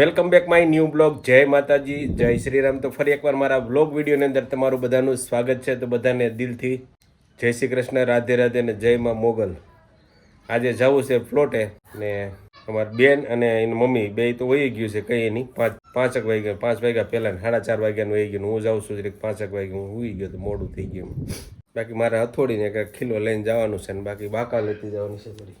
Welcome back my new blog. જય માતાજી, જય શ્રી રામ તો ફરી એકવાર મારા બ્લોગ વિડીયોની અંદર તમારું બધાનું સ્વાગત છે. તો બધાને દિલથી જય શ્રી કૃષ્ણ, રાધે રાધે ને જય માં મોગલ. આજે જવું છે ફ્લોટે ને અમારી બેન અને એની મમ્મી બે તો વહી ગયું છે કંઈ નહીં. પાંચ, પાંચક વાગ્યા, પાંચ વાગ્યા પહેલાં સાડા ચાર વાગ્યાનું વહી ગયું હું જાઉં છું જરીક પાંચક વાગ્યા હું ઉઈ ગયો તો મોડું થઈ ગયું બાકી મારે હથોડીને કંઈક ખીલો લઈને જવાનું છે ને બાકી બાકા લેતી જવાની છે થોડી.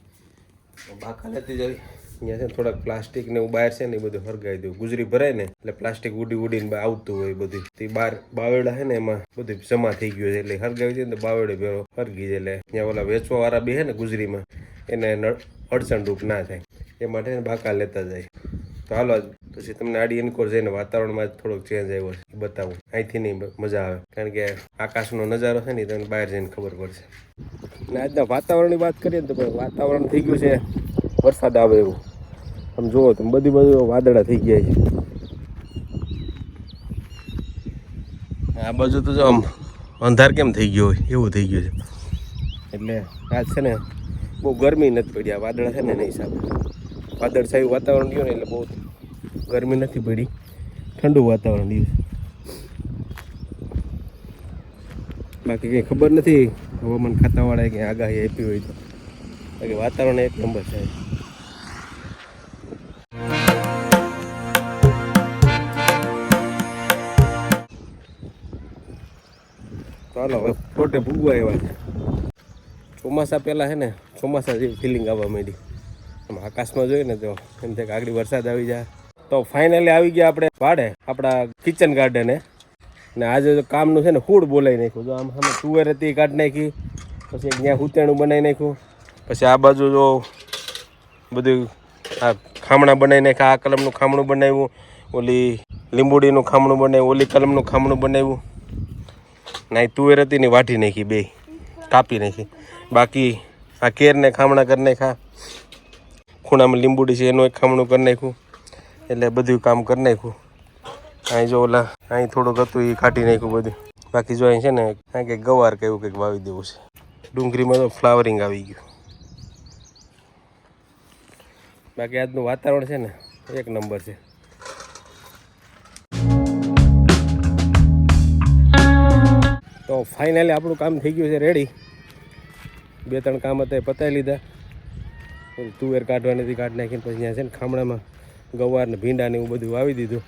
બાકા લેતી જવી. અહીંયા છે ને થોડાક પ્લાસ્ટિક ને એવું બહાર છે ને એ બધું હરગાવી દઉં. ગુજરી ભરાય ને એટલે પ્લાસ્ટિક ઉડી ઉડીને આવતું હોય બધું. તે બહાર બાવેડા છે ને એમાં બધું જમા થઈ ગયું છે એટલે હરગાવી દે ને બાવેડે ભેરો હરગી જાય એટલે ત્યાં ઓલા વેચવા વાળા બી છે ને ગુજરીમાં, એને અડચણ અડચણરૂપ ના થાય. એ માટે બાકા લેતા જાય. તો હાલો પછી તમને આડી એનકોર જઈને વાતાવરણમાં જ થોડોક ચેન્જ આવ્યો છે બતાવું. અહીંથી નહીં મજા આવે. કારણ કે આકાશનો નજારો છે ને તમને બહાર જઈને ખબર પડશે. ને આજના વાતાવરણની વાત કરીએ ને તો વાતાવરણ થઈ ગયું છે, વરસાદ આવે એવું. આમ જુઓ તમે બધી બધું વાદળા થઈ ગયા છે. આ બાજુ તો જો આમ અંધાર કેમ થઈ ગયો હોય? એવું થઈ ગયું છે. એટલે આજ છે ને બહુ ગરમી નથી પડી આ વાદળા છે ને એના હિસાબે. વાદળ છાયું વાતાવરણ રહ્યું ને એટલે બહુ ગરમી નથી પડી. ઠંડુ વાતાવરણ રહ્યું બાકી કંઈ ખબર નથી હવામાન ખાતાવાળાએ કંઈ આગાહી આપી હોય તો. બાકી વાતાવરણ એક નંબર છે. હાલો, હવે ખોટે ભૂગવા એવા છે. ચોમાસા પહેલાં છે ને, ચોમાસા જેવી ફિલિંગ આવવા માંડી. આમ આકાશમાં જોઈએ ને તો એમ થાય કે આગળ વરસાદ આવી જાય. તો ફાઇનલી આવી ગયા આપણે ભાડે આપણા કિચન ગાર્ડને ને આજે તો કામનું છે ને, ફૂડ બોલાવી નાખ્યું. જો આમ સામે તુવેર હતી કાઢી નાખી, પછી ત્યાં હુતેણું બનાવી નાખ્યું. પછી આ બાજુ જો બધું આ ખામણા બનાવી નાખ્યા, આ કલમનું ખામણું બનાવ્યું, ઓલી લીંબુડીનું ખામણું બનાવ્યું, ઓલી કલમનું ખામણું બનાવ્યું. ના તુવેર હતી ને વાટી નાખી બે. કાપી નાખી. બાકી આ કેરને ખામણા કરી નાખ્યા. ખૂણામાં લીંબુડી છે, એનું એક ખામણું કરી નાખ્યું. એટલે બધું કામ કરી નાખ્યું. અહીં જો ઓલા, અહીં થોડુંક હતું, એ કાઢી નાખ્યું બધું. બાકી જો અહીં છે ને કાંઈ કંઈક ગવાર કે એવું કંઈક વાવી દેવું છે. ડુંગળીમાં તો ફ્લાવરિંગ આવી ગયું. બાકી આજનું વાતાવરણ છે ને, એક નંબર છે. ફાઇનલી આપણું કામ થઈ ગયું છે રેડી બે ત્રણ કામ હતા એ પતાવી લીધા. તુવેર કાઢવાની હતી કાઢી નાખીને પછી ત્યાં છે ને ખામણામાં ગવાર ને ભીંડા ને એવું બધું વાવી દીધું.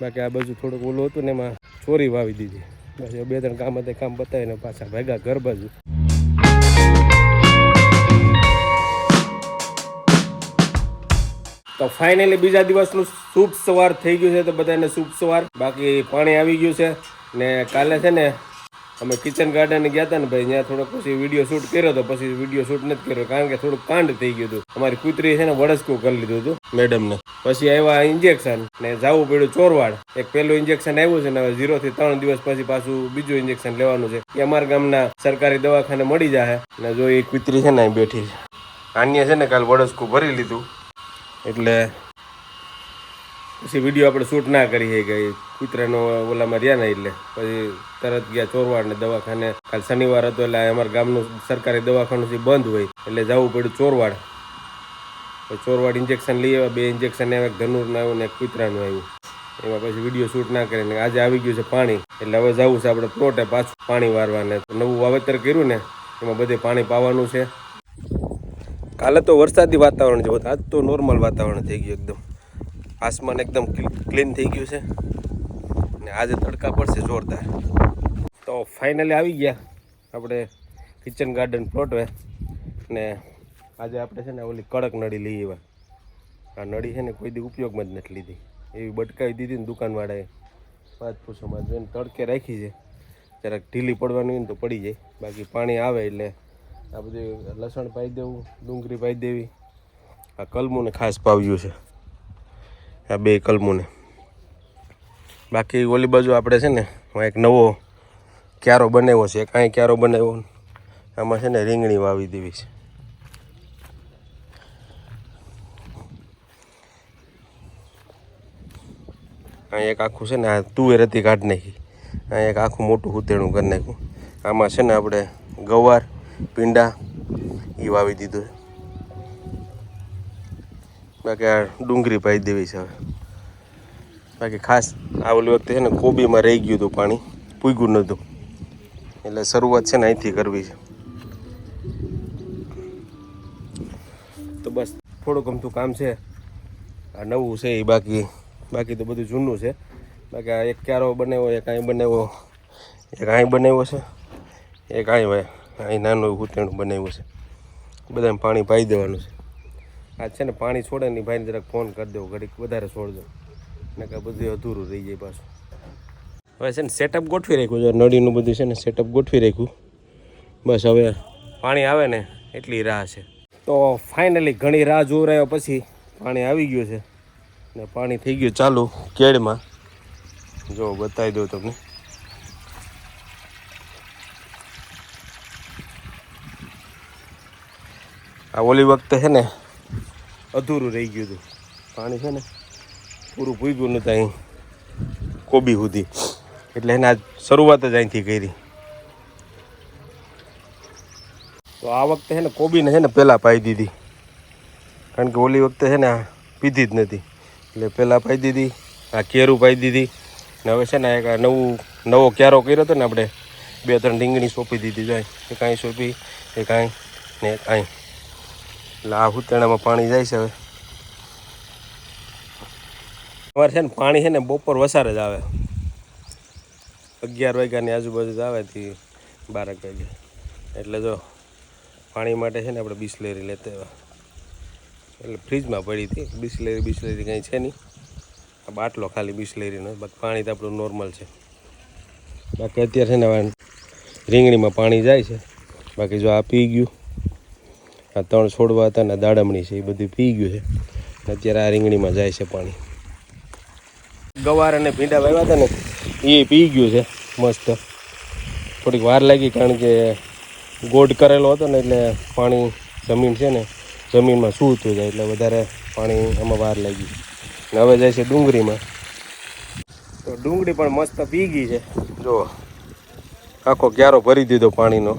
બાકી આ બાજુ થોડુંક ઓલું હતું ને એમાં ચોરી વાવી દીધી. બસ બે ત્રણ કામ હતા કામ પતાવીને પાછા ભેગા ઘર બાજુ. તો ફાઇનલી બીજા દિવસનું શુભ સવાર થઈ ગયું છે, તો બધાને શુભ સવાર. બાકી પાણી આવી ગયું છે. ને કાલે છે ને અમે કિચન ગાર્ડન ગયા હતા ને ભાઈ, ત્યાં થોડોક પછી વીડિયો શૂટ કર્યો તો પછી વીડિયો શૂટ નથી કર્યો, કારણ કે થોડુંક કાંડ થઈ ગયું હતું. અમારી કૂતરી છે ને વડસકું કરી લીધું હતું મેડમને. પછી આવ્યા ઇન્જેક્શન ને જવું પડ્યું ચોરવાડ. એક પહેલું ઇન્જેક્શન આવ્યું છે ને હવે ઝીરો થી ત્રણ દિવસ પછી પાછું બીજું ઇન્જેક્શન લેવાનું છે. એ અમારા ગામના સરકારી દવાખાને મળી જાય ને જો એ કૂતરી છે ને બેઠી છે. આન્ય છે ને કાલ વડસકું ભરી લીધું. એટલે પછી વીડિયો આપણે શૂટ ના કરી ગઈ કૂતરાનો ઓલામાં રહ્યા ને એટલે. પછી તરત ગયા ચોરવાડ ને દવાખાને. કાલ શનિવાર હતો એટલે અમારા ગામનું સરકારી દવાખાનું જે બંધ હોય, એટલે જવું પડ્યું ચોરવાડ. ચોરવાડ ઇન્જેક્શન લઈ આવ્યા, બે ઇન્જેક્શન આવ્યા ધનુરનું આવ્યું ને કૂતરાનું આવ્યું. એમાં પછી વીડિયો શૂટ ના કરીને આજે આવી ગયું છે પાણી. એટલે હવે જવું છે આપણે પ્લોટે પાછું પાણી વારવાને. નવું વાવેતર કર્યું ને, એમાં બધે પાણી પાવાનું છે. કાલે તો વરસાદી વાતાવરણ જેવું આજ તો નોર્મલ વાતાવરણ થઈ ગયું એકદમ. આસમાન એકદમ ક્લીન થઈ ગયું છે. ને આજે તડકા પડશે જોરદાર. તો ફાઇનલી આવી ગયા આપણે કિચન ગાર્ડન પ્લોટવે ને આજે આપણે છે ને ઓલી કડક નળી લઈ આવ્યા. આ નળી છે ને કોઈ દી ઉપયોગમાં જ નથી લીધી. એવી બટકાવી દીધી ને દુકાનવાળાએ. પાંચ પૂછોમાં જોઈને તડકે રાખી છે. જરાક ઢીલી પડવાની હોય ને તો પડી જાય. બાકી પાણી આવે એટલે આ બધું લસણ પાઈ દેવું, ડુંગળી પાઈ દેવી. આ કલમુને ખાસ પાવ્યું છે. આ બે કલમોને. બાકી ઓલી બાજુ આપણે છે ને એક નવો ક્યારો બનાવ્યો છે, કાંઈ ક્યારો બનાવ્યો આમાં છે ને રીંગણી વાવી દેવી છે. અહીં એક આખું છે ને, આ તુવેર હતી કાઢી નાખી. અહીં એક આખું મોટું હુતેણું કરી નાખ્યું. આમાં છે ને આપણે ગવાર, પીંડા એ વાવી દીધું છે. બાકી આ ડુંગળી પાઈ દેવી છે હવે. બાકી ખાસ આ ઓલી વખતે છે ને કોબીમાં રહી ગયું હતું પાણી, પૂગ્યું નહોતું એટલે શરૂઆત છે ને અહીંથી કરવી છે. તો બસ થોડુંક અમથું કામ છે. આ નવું છે એ બાકી બાકી તો બધું જૂનું છે. બાકી આ એક ક્યારો બનાવ્યો, એક અહીં બનાવ્યો, એક અહીં બનાવ્યો છે. એક અહીં અહીં નાનું એવું હુતેણું બનાવ્યું છે. બધાને પાણી પાઈ દેવાનું છે. આ છે ને પાણી છોડે ને ભાઈને જરાક ફોન કરી દેવો, ઘડીક વધારે છોડજો. ને કે બધું અધૂરું રહી જાય પાછું. હવે છે ને સેટઅપ ગોઠવી રાખ્યું છે, નળીનું બધું છે ને સેટઅપ ગોઠવી રાખ્યું. બસ હવે પાણી આવે ને એટલી રાહ છે. તો ફાઇનલી ઘણી રાહ જોરાયો પછી પાણી આવી ગયું છે. ને પાણી થઈ ગયું ચાલુ કેળમાં. જો બતાવી દઉં તમને. આ ઓલી વખતે છે ને અધૂરું રહી ગયું હતું. પાણી છે ને પૂરું પૂગ્યું નહોતું અહીં, કોબી સુધી. એટલે એને આજ શરૂઆત જ અહીંથી કરી. તો આ વખતે છે ને કોબીને છે ને પહેલાં પાઈ દીધી. કારણ કે ઓલી વખતે છે ને આ પીધી જ નથી એટલે પહેલાં પાઈ દીધી, આ કેરું પાઈ દીધી. ને હવે છે ને એક નવું, નવો ક્યારો કર્યો હતો ને આપણે, બે ત્રણ રીંગણી સોંપી દીધી. જાય એ કાંઈ સોંપી એ કાંઈ ને કાંઈ એટલે આ હુતેણામાં પાણી જાય છે હવે. અમારે છે ને પાણી છે ને બપોર વસારે જ આવે. અગિયાર વાગ્યાની આજુબાજુ જ આવે થી બારક વાગે. એટલે જો પાણી માટે છે ને આપણે બિસ્લેરી લેતા આવ્યા. એટલે ફ્રીજમાં પડી હતી. બિસ્લેરી બિસ્લેરી કંઈ છે નહીં. આ બાટલો ખાલી બિસ્લેરીનો બાકી પાણી તો આપણું નોર્મલ છે. બાકી અત્યારે છે ને રીંગણીમાં પાણી જાય છે. બાકી જો આ પી ગયું. આ ત્રણ છોડવા હતા ને દાડમણી છે, એ બધું પી ગયું છે. અત્યારે આ રીંગણીમાં જાય છે પાણી. ગવાર અને ભીંડા વાવ્યા હતા ને, એ પી ગયું છે, મસ્ત. થોડીક વાર લાગી કારણ કે ગોડ કરેલો હતો ને એટલે પાણી જમીન છે ને, જમીનમાં સૂતું જાય એટલે વધારે પાણી એમાં વાર લાગી. ને હવે જાય છે ડુંગળીમાં. તો ડુંગળી પણ મસ્ત પી ગઈ છે. જો, આખો ક્યારો ભરી દીધો પાણીનો.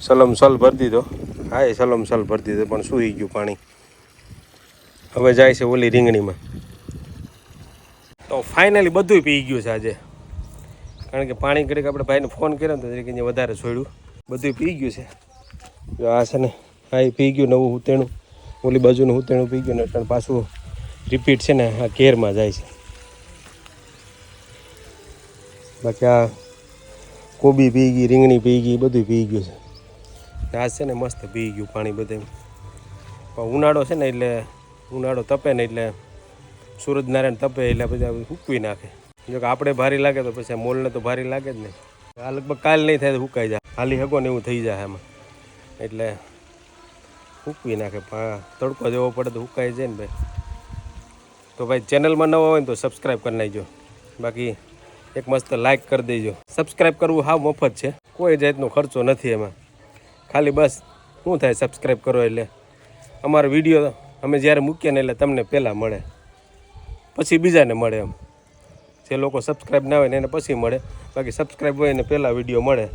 સલમ સલ ભરી દીધો. હા એ સલમ સલ હતી પણ સૂઈ ગયું પાણી. હવે જાય છે ઓલી રીંગણીમાં. તો ફાઇનલી બધું પી ગયું છે આજે. કારણ કે પાણી ઘડીક આપણે ભાઈને ફોન કર્યો ને તો તરીકે વધારે છોડ્યું બધું પી ગયું છે. જો આ છે ને હા એ પી ગયું નવું હુતેણું. ઓલી બાજુનું હુતેણું પી ગયું ને એટલે પાછું રિપીટ છે ને આ કેરમાં જાય છે. બાકી આ કોબી પી ગઈ, રીંગણી પી ગઈ બધું પી ગયું છે. આ છે ને મસ્ત ભી ગયું પાણી બધે પણ ઉનાળો છે ને એટલે ઉનાળો તપે ને એટલે સૂરજનારાયણ તપે એટલે બધા સૂકવી નાખે. જો કે આપણે ભારી લાગે તો પછી મોલને તો ભારી લાગે જ નહીં આ લગભગ કાલ નહીં થાય તો સુકાઈ જાય. હાલી હગો ને એવું થઈ જાય એમાં એટલે સૂકવી નાખે. પણ તડકો જવો પડે તો સુકાઈ જાય ને ભાઈ. તો ભાઈ ચેનલમાં નવો હોય ને તો સબસ્ક્રાઈબ કરી નાખજો. બાકી એક મસ્ત લાઇક કરી દેજો. સબસ્ક્રાઈબ કરવું હા મફત છે. કોઈ જાતનો ખર્ચો નથી એમાં. ખાલી બસ. શું થાય સબસ્ક્રાઈબ કરો એટલે? અમારો વીડિયો અમે જ્યારે મૂકીએ ને એટલે તમને પહેલાં મળે. પછી બીજાને મળે એમ. જે લોકો સબસ્ક્રાઈબ ના હોય ને એને પછી મળે. બાકી સબસ્ક્રાઈબ હોય ને પહેલાં વીડિયો મળે.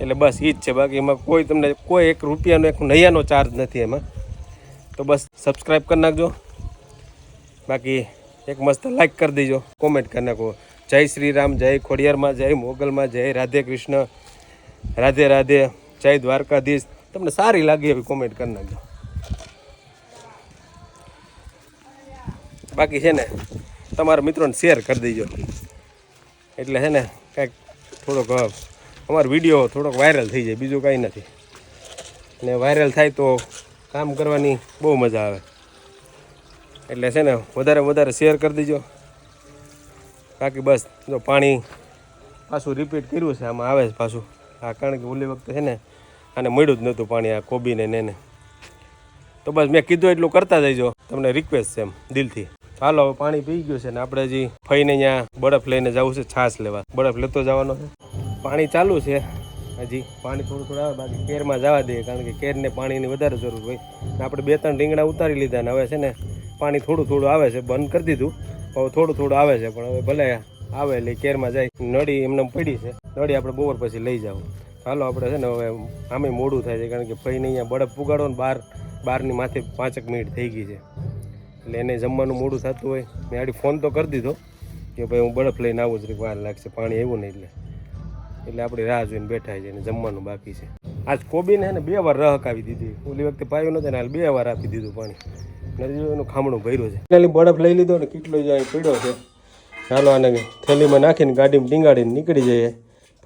એટલે બસ એ જ છે. બાકી એમાં કોઈ તમને, કોઈ એક રૂપિયાનો, એક નૈયાનો ચાર્જ નથી એમાં. તો બસ સબસ્ક્રાઈબ કરી નાખજો. બાકી એક મસ્ત લાઈક કરી દેજો. કોમેન્ટ કરી નાખો. જય શ્રી રામ, જય ખોડિયારમાં, જય મોગલમાં, જય રાધે કૃષ્ણ. રાધે રાધે. જય દ્વારકાધીશ. તમને સારી લાગે એવી કોમેન્ટ કરી નાખજો. બાકી છે ને, તમારા મિત્રોને શેર કરી દેજો. એટલે છે ને, કંઈક થોડોક અમારો વીડિયો થોડોક વાયરલ થઈ જાય, બીજું કાંઈ નથી. ને વાયરલ થાય તો કામ કરવાની બહુ મજા આવે. એટલે છે ને, વધારે વધારે શેર કરી દેજો. બાકી બસ, જો પાણી પાછું રિપીટ કર્યું છે, આમાં આવે છે પાછું. હા કારણ કે ઓલી વખતે છે ને આને મળ્યું જ નહોતું પાણી, આ કોબીને ને એને. તો બસ મેં કીધું એટલું કરતા જઈજો. તમને રિક્વેસ્ટ છે એમ, દિલથી. હાલો પાણી પી ગયું છે ને આપણે હજી ફઈને અહીંયા બરફ લઈને જવું છે, છાશ લેવા. બરફ લેતો જવાનો છે. પાણી ચાલુ છે. હજી પાણી થોડું થોડું આવે, બાકી કેરમાં જવા દઈએ, કારણ કે કેરને પાણીની વધારે જરૂર હોય. ને આપણે બે ત્રણ રીંગણા ઉતારી લીધા ને હવે છે ને પાણી થોડું થોડું આવે છે, બંધ કરી દીધું. હવે થોડું થોડું આવે છે, પણ હવે ભલે આવે એટલે કેરમાં જાય. નળી એમને પડી છે. નળી આપણે બોવર પછી લઈ જાવ હાલો, આપણે છે ને હવે આમે મોડું થાય છે, કારણ કે ફઈને અહીંયા બરફ પુગાડો ને બાર, બારની માથે પાંચેક મિનિટ થઈ ગઈ છે. એટલે એને જમવાનું મોડું થતું હોય. મેં આડી ફોન તો કરી દીધો કે ભાઈ હું બરફ લઈને આવું જ વાર લાગશે, પાણી આવ્યું નહીં એટલે. એટલે આપણે રાહ જોઈને બેઠા છે અને જમવાનું બાકી છે. આજ કોબીને એને બે વાર રહ આવી દીધી. ઓલી વખતે પાયું ને હાલ બે વાર આપી દીધું પાણી. નથી એનું ખામણું ભર્યું છે. એટલે બરફ લઈ લીધો ને, કેટલો જ અહીં પડ્યો છે. ચાલો આને થેલીમાં નાખીને ગાડીમાં ટીંગાડીને નીકળી જઈએ.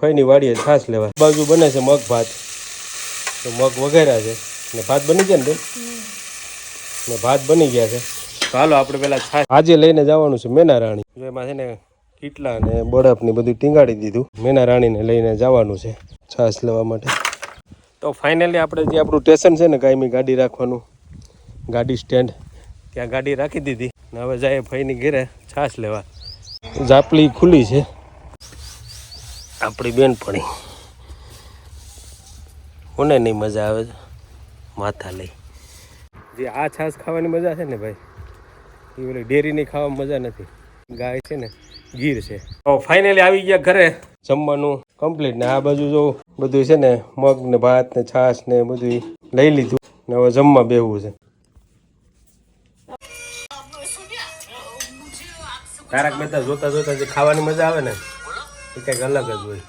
ફઈની વાડીએ છાશ લેવા બાજુ બને છે મગ, ભાત. મગ વગેરે છે. ને ભાત બની ગયા ને બેન? ને ભાત બની ગયા છે. હાલો આપણે પેલા છાશ આજે લઈને જવાનું છે મેના રાણી એમાં છે ને કીટલા ને બરફ ને બધું ટીંગાડી દીધું. મેના રાણીને લઈને જવાનું છે છાશ લેવા માટે. તો ફાઇનલી આપણે જે આપણું સ્ટેશન છે ને કાયમી ગાડી રાખવાનું. ગાડી સ્ટેન્ડ ત્યાં ગાડી રાખી દીધી. ને હવે જાય ફઈની ઘેરે છાશ લેવા. જાપલી ખુલ્લી છે. આપણી બેનપણી. કોને નહીં મજા આવે માથા લઈ. જે આ છાશ ખાવાની મજા છે ને ભાઈ, એ ઓલી ડેરીની ખાવામાં મજા નથી. ગાય છે ને, ગીર છે. ફાઇનલી આવી ગયા ઘરે. જમવાનું કમ્પ્લીટ ને આ બાજુ જો બધું છે ને, મગ ને ભાત ને છાશ ને બધું લઈ લીધું. ને હવે જમવા બેહવું છે. તારક મહેતા જોતા જોતા જે ખાવાની મજા આવે ને એ કંઈક અલગ જ હોય.